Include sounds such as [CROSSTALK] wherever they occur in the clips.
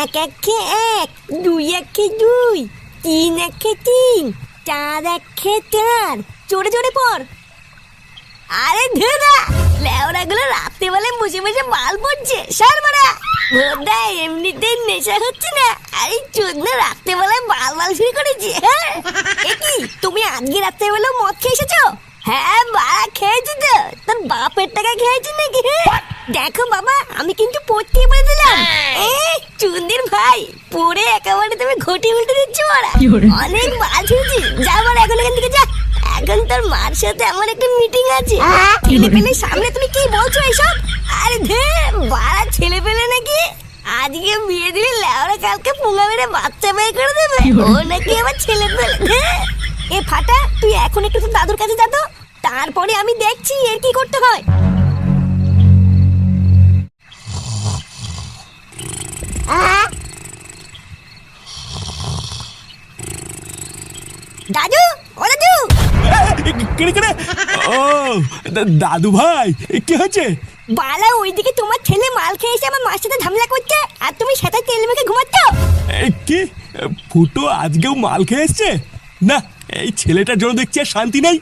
এক, একে, এক দুই, একে দুই, তিন, একে তিন, চার, একে চার চড়ে চড়ে পর আরে ধুরা লেওরা গুলো রাত্রে বেলায় বসে বসে মাল পড়ছে, সার মারা। ভোরদা এমনিতেই নেশা হচ্ছে না। আরে চোদনা রাত্রে বেলায় মাল মাল শুরু করেছে হ্যাঁ? কি তুমি আজকে রাত্রে বেলা মদ খেয়ে এসেছ? হ্যাঁ বাড়া খেয়েছি তো। তোর বাপের টাকা খেয়েছি নাকি? দেখো বাবা আমি কিন্তু পড়তে বলে দিলাম। এ চুন্দির ভাই পড়ে একেবারে তুমি ঘটি উল্টে দিচ্ছ মারা অনেক হয়েছি। যা মারা এখন এখান থেকে যা। এখন তোর মার সাথে আমার একটা মিটিং আছে। ছেলে পেলে সামনে তুমি কি বলছো এসব? আরে ধে বাড়া ছেলে পেলে নাকি? আজকে বিয়ে দিলে লেওরা কালকে পুঙ্গা মেরে বাচ্চা বের করে দেবে। ও নাকি আবার ছেলে পেলে এ ফাটা তুই এখন একটু তোর দাদুর কাছে যা তো। তারপরে আমি দেখছি এর কি করতে হয়। দাদু ও দাদু। কেড়ে কেড়ে। ও দাদু ভাই কি হয়েছে? বালা ওইদিকে তোমার ছেলে মাল খেয়ে এসে আমার মার সাথে ঝামেলা করছে আর তুমি সেটা তেল মেখে ঘুমাচ্ছ। কি? ফুটো আজকেও মাল খেয়ে এসছে? না এই ছেলেটার জন্য দেখছি আর শান্তি নেই।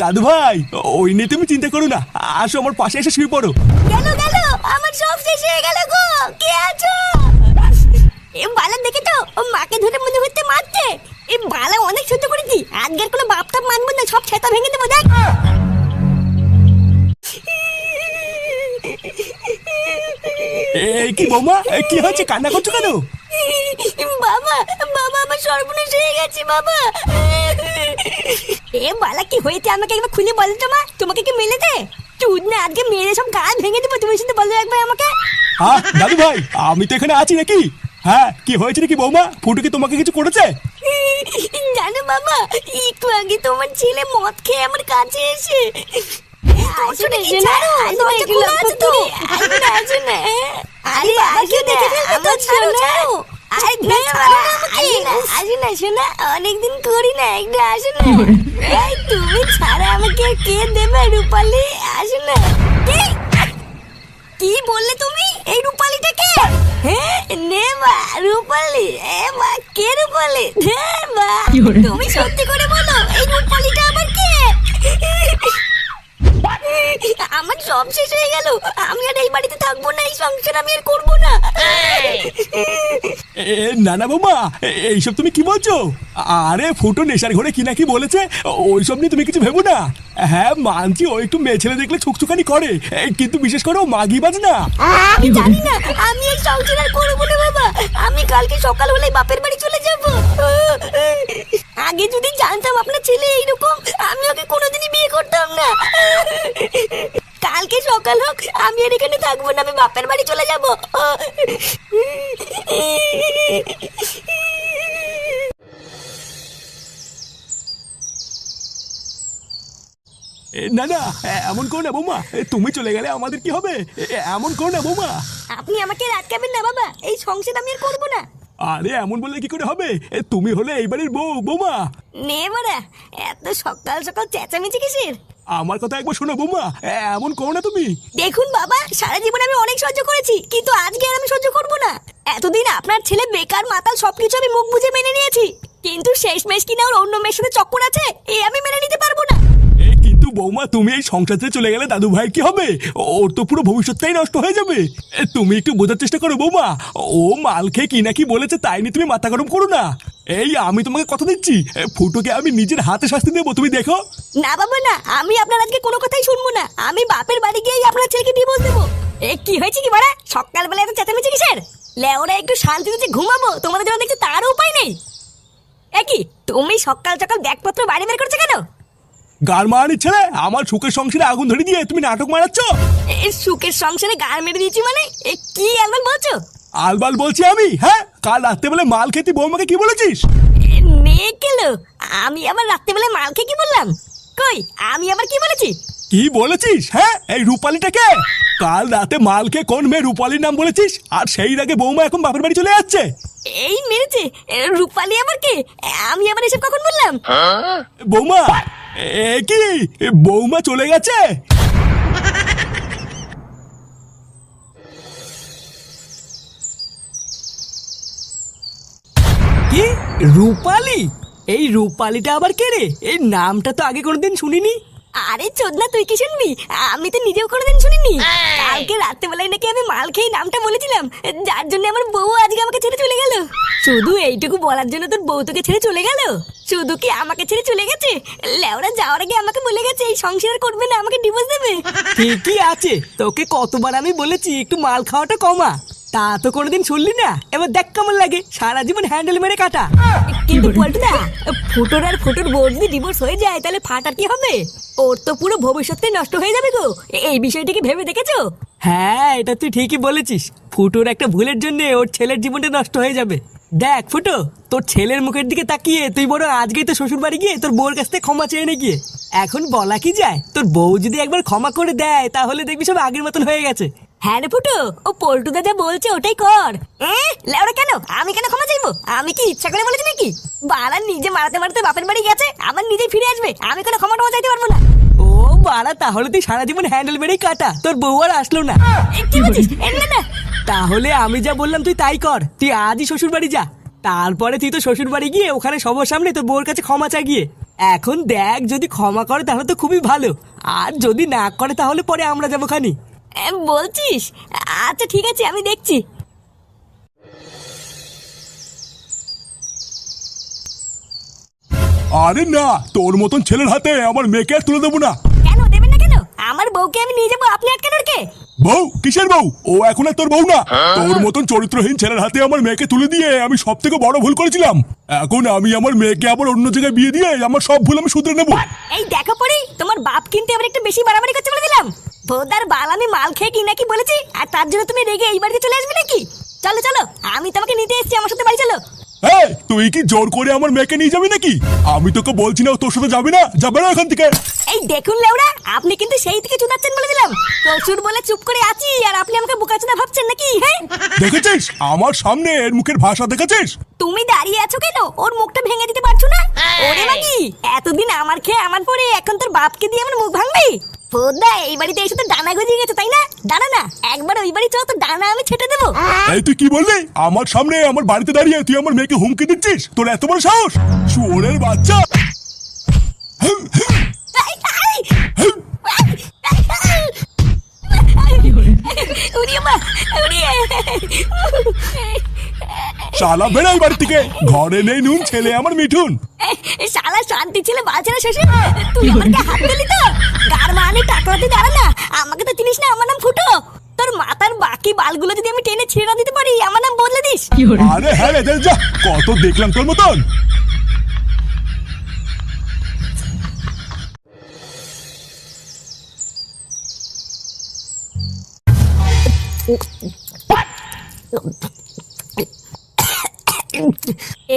দাদু ভাই ওই নিয়ে তুমি চিন্তা করো না। আসো আমার পাশে এসে শুয়ে পড়ো। গেল গেল? আমার সব শেষ হয়ে গেল গো। কে আছো? এ বালা দেখে তো ও মাকে ধরে মনে হচ্ছে মারছে। এ বালা অনেক সহ্য করেছি। আজকের কোনো বাপ টাপ মানবো না সব ছেতা ভেঙে দেবো দেখ। এই কি বৌমা কি হয়েছে কান্না করছ কেন? বাবা বাবা আমার সর্বনাশ হয়ে গেছে বাবা। এ বালা কি হয়েছে? আমাকে একবার খুলে বলো তো মা। তোমাকে কি মেলেছে চুদ না আজকে মেরে সব গাল ভেঙে দেবো। তুমি শুধু বলো একবার আমাকে। হ্যাঁ দাদু ভাই আমি তো এখানে আছি নাকি? হ্যাঁ কি হয়েছে নাকি বৌমা? ফুটো কি তোমাকে কিছু করেছে? জানো বাবা একটু আগে তোমার ছেলে মদ খেয়ে আমার কাছে এসে আরে আগে দেখে ফেলবে তো? ছাড়ো ছাড়ো। আরে না ছাড়ো না আমাকে। আসে না শোনা অনেকদিন করি না একটা আসে না। এই তুমি ছাড়া আমাকে কে দেবে রূপালি? আসে না। কি? বললে তুমি? এই রূপালিটাকে হ্যাঁ নে মা রূপালি। এ মা কে রূপালি? মা তুমি সত্যি করে বলো এই রূপালিটা আমার সব শেষ হয়ে গেল। আমি আর এই বাড়িতে থাকব না, এই সংসার আমি আর করব না। এ না না বৌমা এইসব তুমি কি বলছো? আরে, ফুটো নেশার ঘরে কি না কি বলেছে ওইসব নিয়ে তুমি কিছু ভেবো না। হ্যাঁ মানছি, ও একটু মেয়ে ছেলে দেখলে ছুকছুকানি করে। কিন্তু বিশেষ করে ও মাগি বাজ না আমি জানি না, আমি এই সংসার আর করব না বাবা। আমি কালকে সকাল হলে বাপের বাড়ি চলে যাব। আগে যদি জানতাম আপনার ছেলে এইরকম, আমি ওকে কোনোদিনই বিয়ে করতাম না। কালকে সকাল হোক, আমি আর এখানে থাকব না, আমি বাপের বাড়ি চলে যাব। না না এমন করো না বৌমা। তুমি চলে গেলে আমাদের কি হবে? এমন করো না বৌমা। আপনি আমাকে রাতকাবেন না বাবা। এই সংসার আমি আর করব না। আরে এমন বললে কি করে হবে? এ, তুমি হলে এই বাড়ির বউ বৌমা। নে বাড়া এত সকাল সকাল চেঁচামেচি কিসের? আমার কথা একবার শোনো বৌমা। এমন করো না তুমি। দেখুন বাবা সারা জীবন আমি অনেক সহ্য করেছি কিন্তু আজকে আর আমি সহ্য করব না। এতদিন আপনার ছেলে বেকার মাতাল সবকিছু আমি মুখ বুঝে মেনে নিয়েছি কিন্তু শেষ মেশ কিনা ওর অন্য মেয়ের সাথে চক্কর আছে এ আমি মেনে নিতে পারব না। কিন্তু বৌমা, তুমি এই সংসার থেকে চলে গেলে দাদু ভাইয়ের কি হবে? ওর তো পুরো ভবিষ্যৎটাই নষ্ট হয়ে যাবে। তুমি একটু বোঝার চেষ্টা করো বৌমা। ও মাল খেয়ে কি না কি বলেছে তাই নিয়ে তুমি মাথা গরম করো না। এই, আমি তোমাকে কথা দিচ্ছি। ফুটোকে আমি নিজের হাতে শাস্তি দেবো, তুমি দেখো। না বাবা, না। আমি আপনার আজকে কোনো কথাই শুনব না। আমি বাপের বাড়ি গিয়েই আপনার ছেলেকে ডিভোর্স দেবো। এ, কি হয়েছে কি বাড়া? সকালবেলা এত চেঁচামেচি কিসের? লেওরা একটু শান্তিতে যে ঘুমাবো, তোমাদের জন্য দেখছি তারও উপায় নেই। এ কি, তুমি সকাল সকাল ব্যাগপত্র বাড়ি বের করছ কেন? গার মারানি ছেলে আমার সুখের সংসারে আগুন ধরে দিয়ে তুমি নাটক মারাচ্ছ? এ সুখের সংসারে গান মেরে দিয়েছি মানে? এ কি এমন বলছো? আলবাল বলছি আমি হ্যাঁ? কাল রাত্রেবেলা মাল খেতে বৌমাকে কি বলেছিস? নে কেলো আমি আবার রাত্রেবেলায় মাল খেয়ে কি বললাম? কই আমি আবার কি বলেছি? কি বলেছিস হ্যাঁ? এই রূপালিটাকে কাল রাতে মাল খেয়ে কোন মেয়ে রূপালির নাম বলেছিস? আর সেই আগে বৌমা এখন বাপের বাড়ি চলে যাচ্ছে? এই মেরেছে এ, রূপালি আবার কে? আমি আবার এসব কখন বললাম? বৌমা কি? বৌমা চলে গেছে? কি? রূপালি? এই রূপালিটা আবার কে রে? এই নামটা তো আগে কোনোদিন শুনিনি। আরে চোদনা, তুই কি শুনবি? আমি তো নিজেও কোনোদিন শুনিনি। কালকে রাত্রেবেলায় নাকি আমি মাল খেয়ে নামটা বলেছিলাম। যার জন্য আমার বউ আজকে আমাকে ছেড়ে চলে গেল। শুধু এইটুকু বলার জন্য তোর বউ তোকে ছেড়ে চলে গেল? শুধু কি আমাকে ছেড়ে চলে গেছে? লেওরা যাওয়ার আগে আমাকে বলে গেছে এই সংসার করবে না আমাকে ডিভোর্স দেবে। ঠিকই আছে তোকে কতবার আমি বলেছি একটু মাল খাওয়াটা কমা। তা তো কোনোদিন শুনলি না? এবার দেখ কেমন লাগে সারা জীবন হ্যান্ডেল মেরে কাটা। কিন্তু পল্টুদা ফুটোর আর ফুটোর বউ যদি ডিভোর্স হয়ে যায় তাহলে ফাটার কি হবে? ওর তো পুরো ভবিষ্যৎটাই নষ্ট হয়ে যাবে গো। এই বিষয়টা কি ভেবে দেখেছ? হ্যাঁ এটা তুই ঠিকই বলেছিস। ফুটোর একটা ভুলের জন্য ওর ছেলের জীবনটা নষ্ট হয়ে যাবে। দেখ, ফুটো, তোর ছেলের মুখের দিকে তাকিয়ে, তুই বড় আজকেই তো শ্বশুর বাড়ি গিয়ে তোর বউর কাছ থেকে ক্ষমা চেয়ে নে গিয়ে। এখন বলা কি যায়? তোর বউ যদি একবার ক্ষমা করে দেয়, তাহলে দেখবি সব আগের মতন হয়ে গেছে। হ্যাঁ রে ফুটো, ও পল্টুদা যা বলছে ওটাই কর। লেওরা কেন? আমি কেন ক্ষমা চাইব? আমি কি ইচ্ছা করে বলেছি নাকি? বাড়া নিজে মারাতে মারাতে বাপের বাড়ি গেছে, আমার নিজেই ফিরে আসবে, আমি কোনো ক্ষমা টমা চাইতে পারব না। ও বাড়া তাহলে তুই সারা জীবন হ্যান্ডেল মেরেই কাটা। তোর বউ আর আসলো না। কি বলছিস? [LAUGHS] না না তাহলে আমি যা বললাম তুই তাই কর। তুই আজই শ্বশুর বাড়ি যা। তারপরে তুই তো শ্বশুর বাড়ি গিয়ে ওখানে সবার সামনে তোর বউর কাছে ক্ষমা চা গিয়ে এখন দেখ যদি ক্ষমা করে তাহলে তো খুবই ভালো। আর যদি না করে তাহলে পরে আমরা যাব খানি। বলছিস? আচ্ছা ঠিক আছে আমি দেখছি। আরে না তোর মতন ছেলের হাতে আমার মেয়েকে আর তুলে দেবো না। কেন দেবেন না কেন? আমার বউকে আমি নিয়ে যাব আপনি আটকানোর কে? বউ কিসের বউ? ও এখন আর তোর বউ না। তোর মতন চরিত্রহীন ছেলের হাতে আমার মেয়েকে তুলে দিয়ে আমি সব থেকে বড় ভুল করেছিলাম। এখন আমি আমার মেয়েকে আবার অন্য জায়গায় বিয়ে দিয়ে আমার সব ভুল আমি শুধরে নেব। এই দেখো পড়ি তোমার বাপ কিন্তু এবার একটু বেশি বাড়াবাড়ি করতে বলে দিলাম। ভোদার বাল আমি মাল খেয়ে কি নাকি বলেছি? আর তার জন্য তুমি রেগে এই বাড়িতে চলে আসবে নাকি? চলো চলো আমি তোমাকে নিতে এসেছি আমার সাথে বাড়ি চলো। এই, তুই কি জোর করে আমার মেয়েকে নিয়ে যাবি নাকি? আমি তোকে বলছি না, তোর সাথে যাবি না? যাবে না এখান থেকে। এই দেখুন লেওড়া আপনি কিন্তু সেই থেকে চুদাচ্ছেন বলে দিলাম। শ্বশুর বলে চুপ করে আছি আর আপনি আমাকে বোকাচোদা ভাবছেন নাকি হ্যাঁ? দেখেছিস? আমার সামনে এর মুখের ভাষা দেখেছিস? তুমি দাঁড়িয়ে আছো কেন? ওর মুখটা ভেঙে দিতে পারছ না? ওরে মাগি এতদিন আমার খেয়ে আমার পরে এখন তোর বাপকে দিয়ে আমার মুখ ভাঙবি? ফোদা এই বাড়িতে এসে তো ডানা গজিয়ে গেছে তাই না? ডানা না একবার ওই বাড়ি চল তো ডানা আমি ছেটে দেবো। এই তুই কি বললি? আমার সামনে আমার বাড়িতে দাঁড়িয়ে তুই আমার মেয়েকে হুমকি দিচ্ছিস? তোর এত বড় সাহস? শুয়োরের বাচ্চা! মা। শালা বেড়াই বাড়ি থেকে ঘরে নেই নুন ছেলে আমার মিঠুন। শালা শান্তি ছেলে বাঁচে না শ্বশুর তুই আমাকে হাত দিলি তো। গার মানে টাকলাতে দাঁড়া না। আমাকে তো চিনিস না আমার নাম ফুটো। তোর মাথার বাকি বালগুলো যদি আমি টেনে ছিঁড়ে না দিতে পারি আমার নাম বদলে দিস। আরে হ্যাঁ রে যা। কত দেখলাম তোর মতন।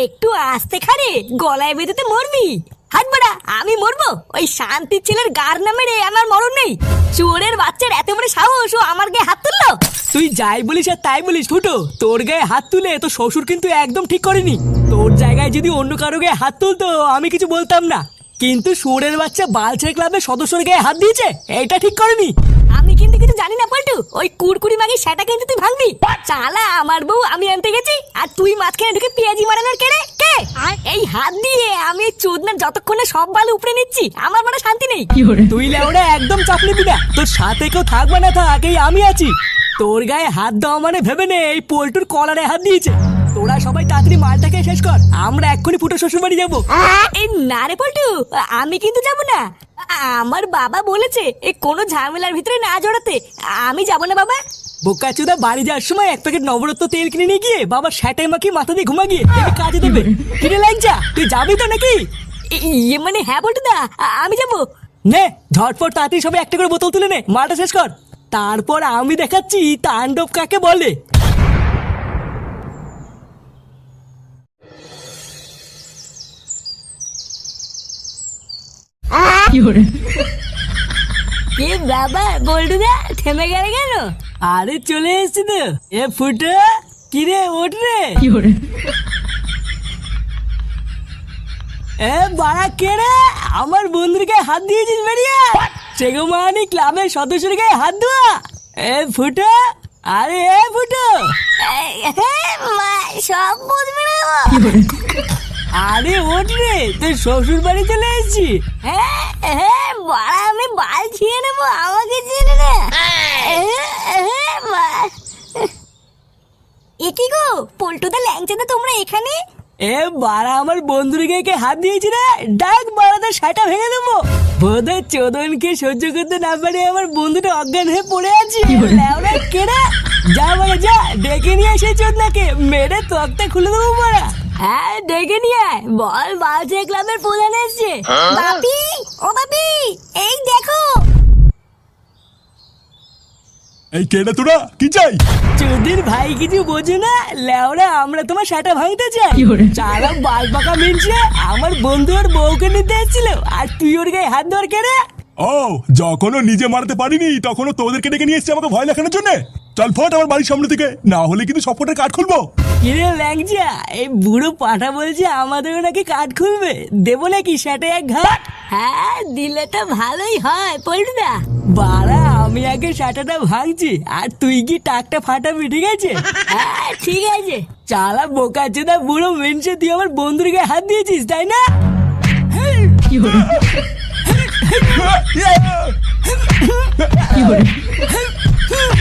একটু আস্তে খারে গলায় বেঁধেতে মরবি। হাত বাড়া, আমি মরবো। ওই শান্তির ছেলের গার নামে রে আমার মরণ নেই। চোরের বাচ্চার এত বড় সাহস, ও আমার গায়ে হাত তুললো? তুই যাই বলিস আর তাই বলিস, ফুটো। তোর গায়ে হাত তুলে তো শ্বশুর কিন্তু একদম ঠিক করেনি। তোর জায়গায় যদি অন্য কারও গায়ে হাত তুলতো, আমি কিছু বলতাম না। কিন্তু সুরের বাচ্চা বালছের ক্লাবের সদস্যর গায়ে হাত দিয়েছে, এটা ঠিক করেনি। কিন্তু কিছু জানি না পল্টু। ওই কুড়কুড়ি মাগি সেটা কিন্তু তুই ভাঙবি। চালা আমার বউ আমি আনতে গেছি আর তুই মাঝখানে ঢুকে পেঁয়াজি মারানোর কে? রে কে এই হাত দিয়ে আমি এই চোদনা যতক্ষণে সব বালু উপরে নিচ্ছি আমার মনে শান্তি নেই। তুই লেওড়া একদম চাপ নিবি না তোর সাথে কেউ থাকবে না থাক এই আমি আছি। তোর গায়ে হাত দেওয়া মানে ভেবে নে এই পোল্টুর কলারে হাত দিয়েছে। তোরা সবাই তাড়াতাড়ি মালটাকে শেষ কর আমরা এক্ষুনি ফুটো শ্বশুর বাড়ি যাব। এই না রে পল্টু আমি কিন্তু যাব না। আমার বাবা বলেছে এই কোনো ঝামেলার ভিতরে না জড়াতে। আমি যাব না বাবা। বোকা চুদা বাড়ি যাওয়ার সময় এক প্যাকেট নবরত্ন তেল কিনে নিয়ে গিয়ে বাবা স্যাটাই মাখি মাথা দিয়ে ঘুমা গিয়ে তোকে কাজে দেবে। কিনে লাগজা তুই যাবি তো নাকি? ইয়ে মানে হ্যাঁ পল্টু দা আমি যাব। নে ঝটপট তাড়াতাড়ি সবাই একটা করে বোতল তুলে নে মালটা শেষ কর। তারপর আমি দেখাচ্ছি তাণ্ডব কাকে বলে। কে বাবা বল্টু দা থেমে গেলে কেন? আরে চলে এসছি তো। এ ফুটো কিরে ওঠ রে। এ বাড়া কে রে? আমার বন্ধুর গায়ে হাত দিয়েছিস বেরিয়ে হচ্ছে গো মানি ক্লাবের সদস্যের গায়ে হাত ধোয়া এ ফুটো আরে এ ফুটো। সব বুঝবে না। আরে ওঠ রে তোর শ্বশুর বাড়ি চলে এসেছি। হ্যাঁ হ্যাঁ বাড়া আমি বাল ছিঁড়ে নেব আমাকে চেনে না। হ্যাঁ, এ কি গো পল্টুদা ল্যাংচাদা তোমরা এখানে? এ বাড়া আমার বন্ধুর গায়ে হাত দিয়েছি রে ডাক বাড়াতে সাটা ভেঙে দেবো। বোধহয় চোদনকে সহ্য করতে না পারে আমার বন্ধুটা অজ্ঞান হয়ে পড়ে আছে। কেড়া যা বাড়া যা ডেকে নিয়ে এসে চোদনাকে মেরে তক্তা খুলে দেবো মারা হ্যাঁ ডেকে নিয়ে আয়। বল বালছে ক্লাবের প্রধান এসছে। বাপি ও বাপি এই দেখো। এই কেডা তোরা? কি চাই? চোদের ভাই কিছু বোঝে না? লেওরা আমরা তোমার সাটা ভাঙতে চাই। সারা বাল পাকা মিলছে আমার বন্ধু ওর বউকে নিতে এসেছিল। আর তুই ওর গায়ে হাত ধর কেড়ে ও যখনও নিজে মারতে পারিনি তখনও তোদেরকে ডেকে নিয়ে এসছি আমাকে ভয় দেখানোর জন্য। চল ফট আমার বাড়ির সামনে থেকে। না হলে কিন্তু সবকটার কাঠ খুলবো। কিরে ল্যাংচা এই বুড়ো পাঠা বলছে আমাদেরও নাকি কাঠ খুলবে। দেবো নাকি সেটা এক ঘাট? হ্যাঁ দিলে তো ভালোই হয় পল্টুদা। বাড়া আমি আগে সাটাটা ভাঙছি আর তুই কি টাকটা ফাটাবি ঠিক আছে? [LAUGHS] হ্যাঁ ঠিক আছে। চালা বোকা চেদা বুড়ো মেনছে তুই আমার বন্ধুর গায়ে হাত দিয়েছিস তাই না? Yeah! [LAUGHS] [LAUGHS]